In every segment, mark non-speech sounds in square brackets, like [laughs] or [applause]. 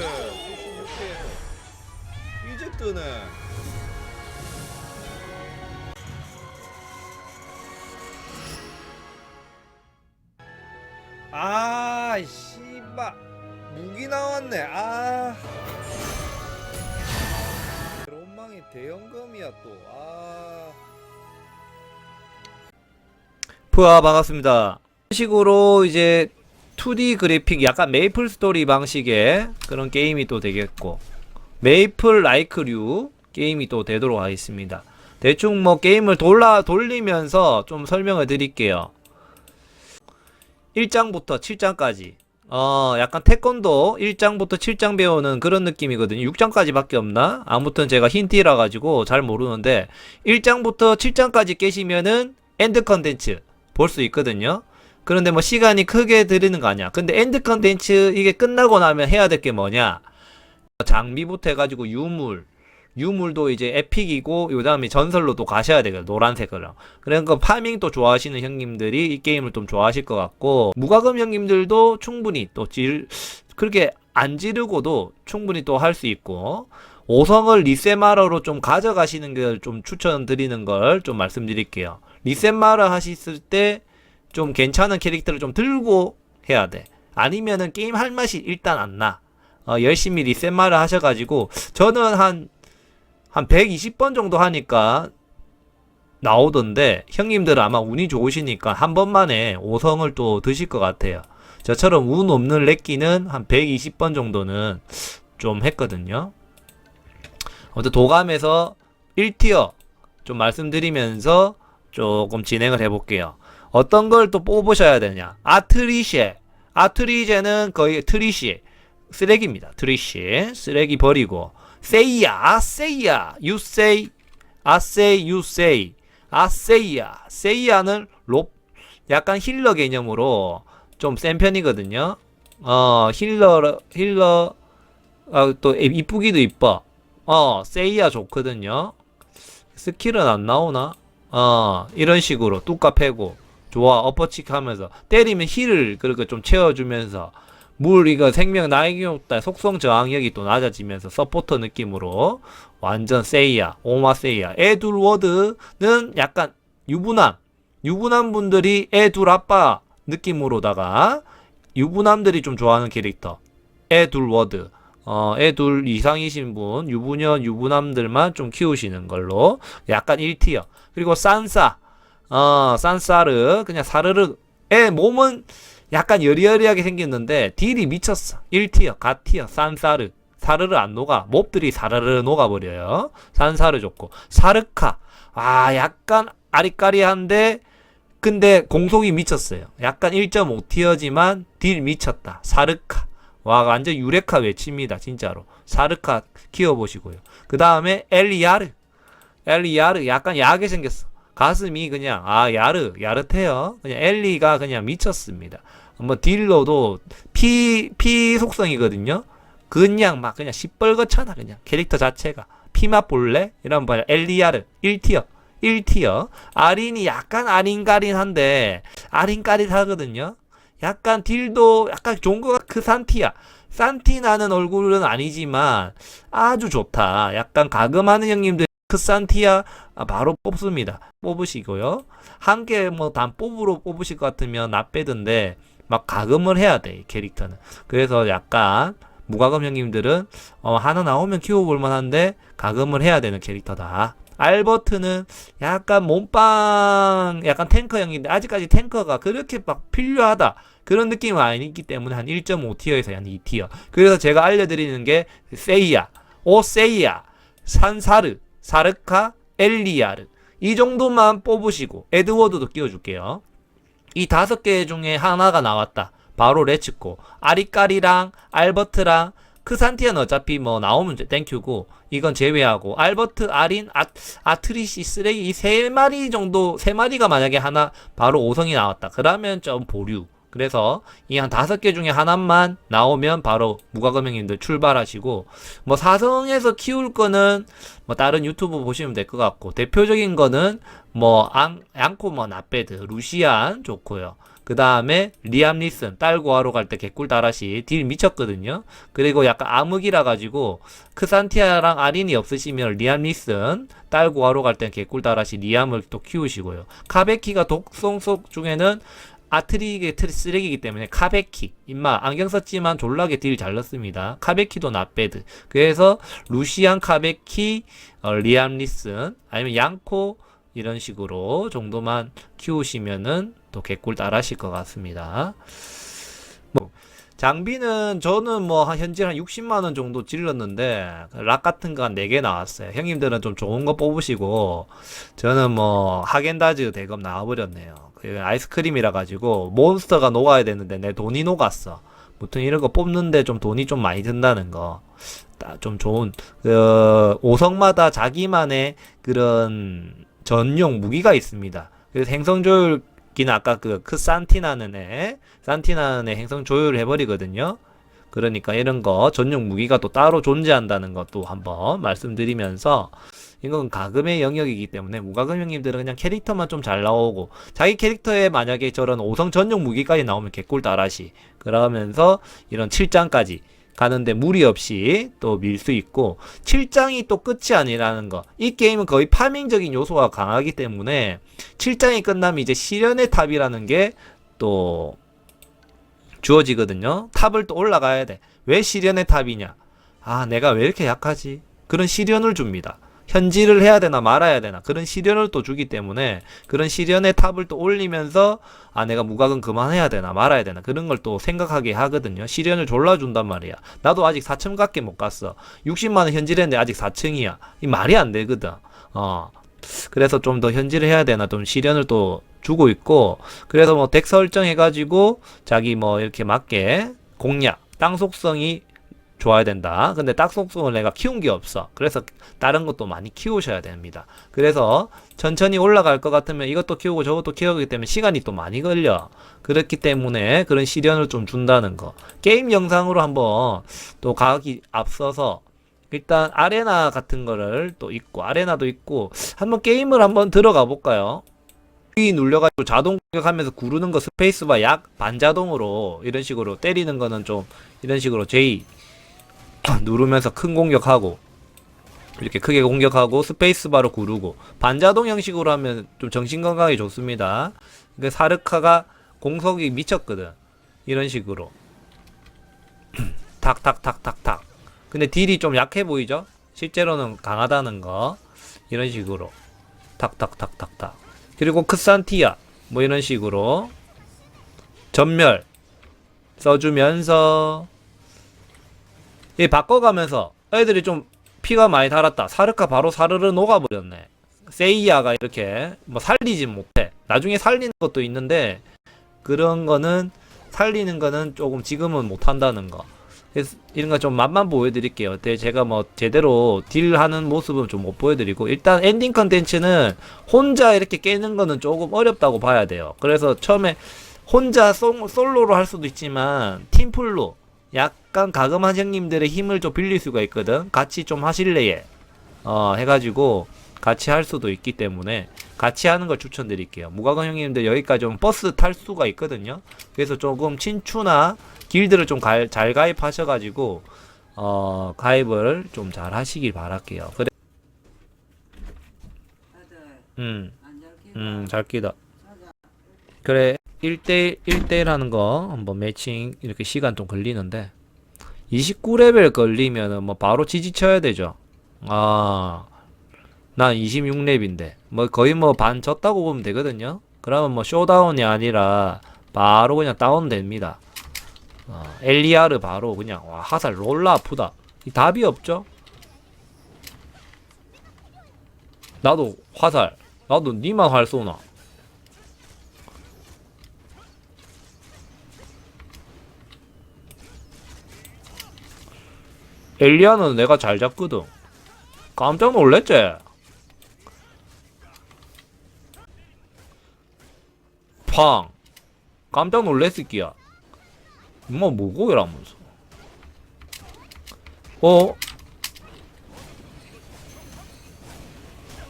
76회에서 이제 뜨네. 아, 씨발. 무기 나왔네. 아. 롬망이 대형검이야 또. 아. 푸아 반갑습니다. 식으로 이제 2D 그래픽 약간 메이플 스토리 방식의 그런 게임이 또 되겠고 메이플 라이크류 게임이 또 되도록 하겠습니다. 대충 뭐 게임을 돌라 돌리면서 좀 설명을 드릴게요. 1장부터 7장까지 어 약간 태권도 1장부터 7장 배우는 그런 느낌이거든요 6장까지밖에 없나? 아무튼 제가 힌트라 가지고 잘 모르는데 1장부터 7장까지 깨시면은 엔드 컨텐츠 볼 수 있거든요 그런데 뭐 시간이 크게 들이는 거 아니야. 근데 엔드 컨텐츠 이게 끝나고 나면 해야 될 게 뭐냐? 장비부터 해가지고 유물. 유물도 이제 에픽이고 요 다음에 전설로도 가셔야 되거든요 노란색으로. 그러니까 파밍도 좋아하시는 형님들이 이 게임을 좀 좋아하실 것 같고 무과금 형님들도 충분히 또 질 그렇게 안 지르고도 충분히 또 할 수 있고 5성을 리세마러로 좀 가져가시는 걸 좀 추천드리는 걸 좀 말씀드릴게요. 리세마러 하셨을 때 좀 괜찮은 캐릭터를 좀 들고 해야 돼 아니면은 게임 할 맛이 일단 안 나 어, 열심히 리셋마를 하셔가지고 저는 한 한 120번 정도 하니까 나오던데 형님들은 아마 운이 좋으시니까 한 번만에 5성을 또 드실 것 같아요. 저처럼 운 없는 렉기는 한 120번 정도는 좀 했거든요. 아무튼 도감에서 1티어 좀 말씀드리면서 조금 진행을 해볼게요. 어떤 걸 또 뽑으셔야 되냐? 아트리셰. 아트리제는 거의 트리시. 쓰레기입니다. 트리시. 쓰레기 버리고. 세이야, 아세이야, say, you say, 아세이야, 세이야는 로, 약간 힐러 개념으로 좀 센 편이거든요. 어, 힐러, 힐러, 아, 또 이쁘기도 이뻐. 어, 세이야 좋거든요. 스킬은 안 나오나? 어, 이런 식으로 뚜까 패고, 좋아, 어퍼치크 하면서, 때리면 힐을 그렇게 좀 채워주면서, 물 이거 생명 나에게 없다 속성 저항력이 또 낮아지면서 서포터 느낌으로 완전 세이야 오마 세이야. 에둘워드는 약간 유부남 유부남 분들이 애둘 아빠 느낌으로다가 유부남들이 좀 좋아하는 캐릭터 애둘워드. 어, 애둘 이상이신 분 유부녀 유부남들만 좀 키우시는 걸로 약간 1티어. 그리고 산사 어 산사르 그냥 사르르 애 몸은 약간 여리여리하게 생겼는데 딜이 미쳤어. 1티어, 가티어, 산사르. 사르르 안 녹아. 몹들이 사르르 녹아버려요. 산사르 좋고. 사르카. 아, 약간 아리까리한데, 근데 공속이 미쳤어요. 약간 1.5티어지만 딜 미쳤다. 사르카. 와, 완전 유레카 외칩니다. 진짜로. 사르카 키워보시고요. 그 다음에 엘리야르. 엘리야르. 약간 야하게 생겼어. 가슴이 그냥, 아, 야르. 야릇해요. 그냥 엘리가 그냥 미쳤습니다. 뭐 딜러도 피, 피 속성이거든요. 그냥 막 그냥 시뻘겋잖아 그냥 캐릭터 자체가 피맛 볼래? 이런 봐요. 엘리아르 1티어 1티어 아린이 약간 아린가린한데 아린까릿하거든요. 약간 딜도 약간 좋은 거가 그 산티야. 산티 나는 얼굴은 아니지만 아주 좋다. 약간 가금하는 형님들 그 산티아 바로 뽑습니다. 뽑으시고요. 한 개 뭐 단 뽑으로 뽑으실 것 같으면 나빼던데 막 가금을 해야 돼, 이 캐릭터는. 그래서 약간 무가금 형님들은 어, 하나 나오면 키워볼 만한데 가금을 해야 되는 캐릭터다. 알버트는 약간 몸빵, 약간 탱커 형인데 아직까지 탱커가 그렇게 막 필요하다. 그런 느낌은 아니기 때문에 한 1.5티어에서 한 2티어. 그래서 제가 알려드리는 게 세이야, 오세이야, 산사르, 사르카, 엘리아르. 이 정도만 뽑으시고 에드워드도 끼워줄게요. 이 다섯 개 중에 하나가 나왔다. 바로 레츠코. 아리까리랑 알버트랑 크산티아는 어차피 뭐 나오면 땡큐고 이건 제외하고 알버트, 아린, 아, 아트리시, 쓰레기 이 세 마리 정도 세 마리가 만약에 하나 바로 5성이 나왔다. 그러면 좀 보류. 그래서 이 한 다섯 개 중에 하나만 나오면 바로 무과금형님들 출발하시고 뭐 사성에서 키울 거는 뭐 다른 유튜브 보시면 될 것 같고 대표적인 거는 뭐 앙, 앙코 뭐 나베드 루시안 좋고요. 그그 다음에 리암 리슨 딸 구하러 갈 때 개꿀 다라시 딜 미쳤거든요. 그리고 약간 암흑이라 가지고 크산티아랑 아린이 없으시면 리암 리슨 딸 구하러 갈 때 개꿀 다라시 리암을 또 키우시고요. 카베키가 독성 속 중에는 아트리게 트리 쓰레기이기 때문에 카베키 임마 안경 썼지만 졸라게 딜 잘 넣습니다. 카베키도 나배드. 그래서 루시안 카베키 어, 리암 리슨 아니면 양코 이런 식으로 정도만 키우시면은 또 개꿀 따라하실 것 같습니다. 뭐 장비는 저는 뭐한 현재 한 60만 원 정도 질렀는데 락 같은 거 한 4개 나왔어요. 형님들은 좀 좋은 거 뽑으시고 저는 뭐 하겐다즈 대검 나와 버렸네요. 그 아이스크림이라 가지고 몬스터가 녹아야 되는데 내 돈이 녹았어. 무튼 이런 거 뽑는데 좀 돈이 좀 많이 든다는 거. 따- 좀 좋은 그 오성마다 자기만의 그런 전용 무기가 있습니다. 그래서 행성 조율기는 아까 그, 그 산티나는 애, 산티나는 애 행성 조율을 해버리거든요. 그러니까 이런 거 전용 무기가 또 따로 존재한다는 것도 한번 말씀드리면서 이건 가금의 영역이기 때문에 무가금 형님들은 그냥 캐릭터만 좀 잘 나오고 자기 캐릭터에 만약에 저런 5성 전용 무기까지 나오면 개꿀 따라시 그러면서 이런 7장까지 가는데 무리 없이 또 밀 수 있고 7장이 또 끝이 아니라는 거. 이 게임은 거의 파밍적인 요소가 강하기 때문에 7장이 끝나면 이제 시련의 탑이라는 게 또 주어지거든요. 탑을 또 올라가야 돼. 왜 시련의 탑이냐? 아, 내가 왜 이렇게 약하지? 그런 시련을 줍니다. 현질을 해야 되나 말아야 되나 그런 시련을 또 주기 때문에 그런 시련의 탑을 또 올리면서 아 내가 무각은 그만해야 되나 말아야 되나 그런 걸 또 생각하게 하거든요. 시련을 졸라 준단 말이야. 나도 아직 4층밖에 못 갔어. 60만원 현질했는데 아직 4층이야. 이 말이 안 되거든. 어. 그래서 좀 더 현질을 해야 되나 좀 시련을 또 주고 있고 그래서 뭐 덱 설정해가지고 자기 뭐 이렇게 맞게 공략 땅 속성이 좋아야 된다. 근데 땅 속성을 내가 키운 게 없어. 그래서 다른 것도 많이 키우셔야 됩니다. 그래서 천천히 올라갈 것 같으면 이것도 키우고 저것도 키우기 때문에 시간이 또 많이 걸려. 그렇기 때문에 그런 시련을 좀 준다는 거. 게임 영상으로 한번 또 가기 앞서서 일단 아레나 같은 거를 또 있고 아레나도 있고 한번 게임을 한번 들어가 볼까요? 이 눌려가지고 자동 공격하면서 구르는 거 스페이스바 약 반자동으로 이런 식으로 때리는 거는 좀 이런 식으로 J [clears throat] 누르면서 큰 공격하고 이렇게 크게 공격하고 스페이스바로 구르고 반자동 형식으로 하면 좀 정신 건강에 좋습니다. 그 사르카가 공속이 미쳤거든. 이런 식으로 [clears throat] 탁탁탁탁탁. 근데 딜이 좀 약해 보이죠? 실제로는 강하다는 거 이런 식으로 탁탁탁탁탁. 그리고 크산티아 뭐 이런 식으로 전멸 써주면서 이 바꿔가면서 애들이 좀 피가 많이 달았다. 사르카 바로 사르르 녹아버렸네. 세이야가 이렇게 뭐 살리진 못해. 나중에 살리는 것도 있는데 그런 거는 살리는 거는 조금 지금은 못한다는 거. 그래서 이런 거 좀 맛만 보여드릴게요. 근데 제가 뭐 제대로 딜하는 모습은 좀 못 보여드리고 일단 엔딩 컨텐츠는 혼자 이렇게 깨는 거는 조금 어렵다고 봐야 돼요. 그래서 처음에 혼자 솔, 솔로로 할 수도 있지만 팀플로 약 간 가금한 형님들의 힘을 좀 빌릴 수가 있거든. 같이 좀 하실래예. 어, 해가지고 같이 할 수도 있기 때문에 같이 하는 걸 추천드릴게요. 무가금 형님들 여기까지 오면 버스 탈 수가 있거든요. 그래서 조금 친추나 길드를 좀 잘 가입하셔가지고 어, 가입을 좀 잘 하시길 바랄게요. 그래, 음, 음, 잘 끼다. 그래, 1대1, 1대1 하는 거, 한번 매칭, 이렇게 시간 좀 걸리는데, 29레벨 걸리면은 뭐 바로 지지쳐야 되죠. 아, 난 26렙인데, 뭐 거의 뭐 반 졌다고 보면 되거든요. 그러면 뭐 쇼다운이 아니라, 바로 그냥 다운됩니다. 어, 엘리아르 바로 그냥, 와, 하살 롤라 아프다. 이 답이 없죠? 나도 화살, 나도 니만 활 쏘나. 엘리아는 내가 잘 잡거든. 깜짝 놀랬지? 팡. 깜짝 놀랬을 끼야. 엄마 뭐고이라면서. 어?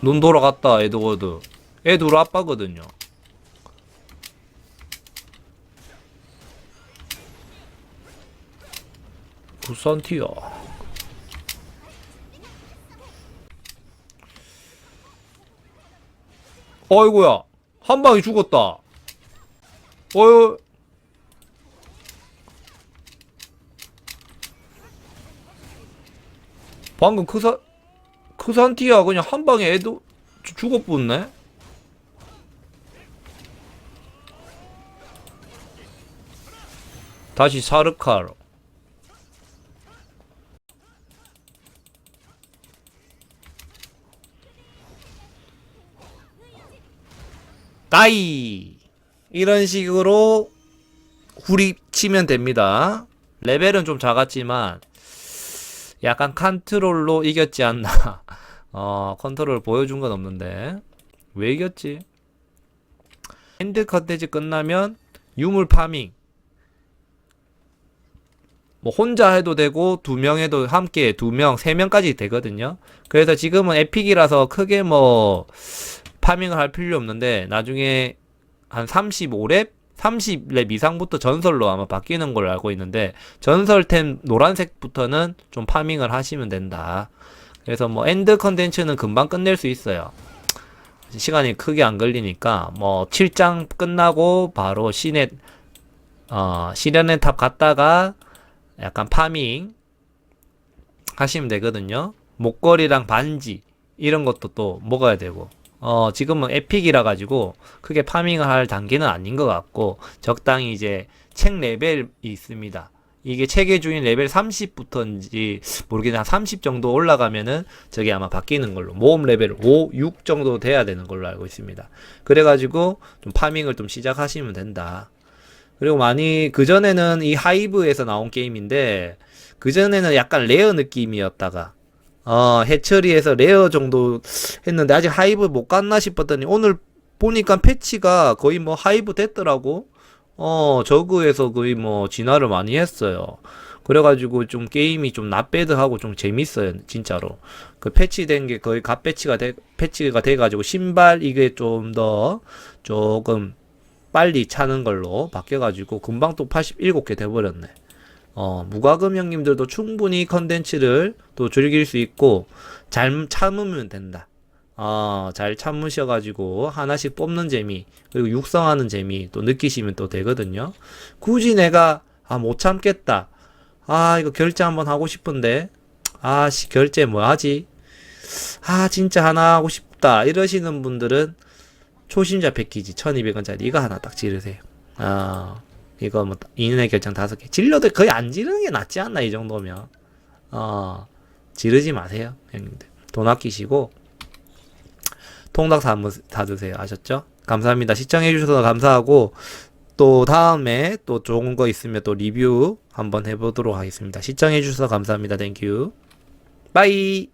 눈 돌아갔다 에드워드. 에드로 아빠거든요. 부산티어. 어이구야. 한 방에 죽었다. 어휴. 방금 크사, 크산티아 그냥 한 방에 애도 죽- 죽어붙네? 다시 사르카 로. 따이! 이런 식으로 후리치면 됩니다. 레벨은 좀 작았지만, 약간 컨트롤로 이겼지 않나. [laughs] 어, 컨트롤 보여준 건 없는데. 왜 이겼지? 핸드 컨텐츠 끝나면 유물 파밍. 뭐 혼자 해도 되고 두 명 해도 함께 두 명, 세 명까지 되거든요. 그래서 지금은 에픽이라서 크게 뭐 파밍을 할 필요 없는데 나중에 한 35렙, 30렙 이상부터 전설로 아마 바뀌는 걸로 알고 있는데 전설템 노란색부터는 좀 파밍을 하시면 된다. 그래서 뭐 엔드 컨텐츠는 금방 끝낼 수 있어요. 시간이 크게 안 걸리니까 뭐 7장 끝나고 바로 시내 어 시련의 탑 갔다가 약간 파밍 하시면 되거든요. 목걸이랑 반지 이런 것도 또 먹어야 되고 어 지금은 에픽이라 가지고 크게 파밍을 할 단계는 아닌 것 같고 적당히 이제 책 레벨이 있습니다. 이게 체계 중인 레벨 30부터인지 모르겠는데 한 30 정도 올라가면은 저게 아마 바뀌는 걸로 모험 레벨 5, 6 정도 돼야 되는 걸로 알고 있습니다. 그래가지고 좀 파밍을 좀 시작하시면 된다. 그리고 많이 그전에는 이 하이브에서 나온 게임인데 그전에는 약간 레어 느낌이었다가 어 해처리에서 레어 정도 했는데 아직 하이브 못 갔나 싶었더니 오늘 보니까 패치가 거의 뭐 하이브 됐더라고. 어 저그에서 거의 뭐 진화를 많이 했어요. 그래가지고 좀 게임이 좀 낫배드하고 좀 재밌어요 진짜로. 그 패치된 게 거의 갓 패치가 돼 패치가 돼가지고 신발 이게 좀 더 조금 빨리 차는 걸로 바뀌어가지고 금방 또 87개 돼버렸네. 어, 무과금 형님들도 충분히 컨텐츠를 또 즐길 수 있고 잘 참으면 된다. 어, 잘 참으셔가지고 하나씩 뽑는 재미 그리고 육성하는 재미 또 느끼시면 또 되거든요. 굳이 내가 아 못 참겠다. 아 이거 결제 한번 하고 싶은데 아씨 결제 뭐 하지? 아 진짜 하나 하고 싶다 이러시는 분들은 초심자 패키지 1200원짜리 이거 하나 딱 지르세요. 어, 이거 뭐 인연의 결정 다섯 개. 질러도 거의 안 지르는 게 낫지 않나 이 정도면. 어, 지르지 마세요, 형님들. 돈 아끼시고 통닭 사 한번 사드세요. 아셨죠? 감사합니다. 시청해 주셔서 감사하고 또 다음에 또 좋은 거 있으면 또 리뷰 한번 해보도록 하겠습니다. 시청해 주셔서 감사합니다. 땡큐. 바이.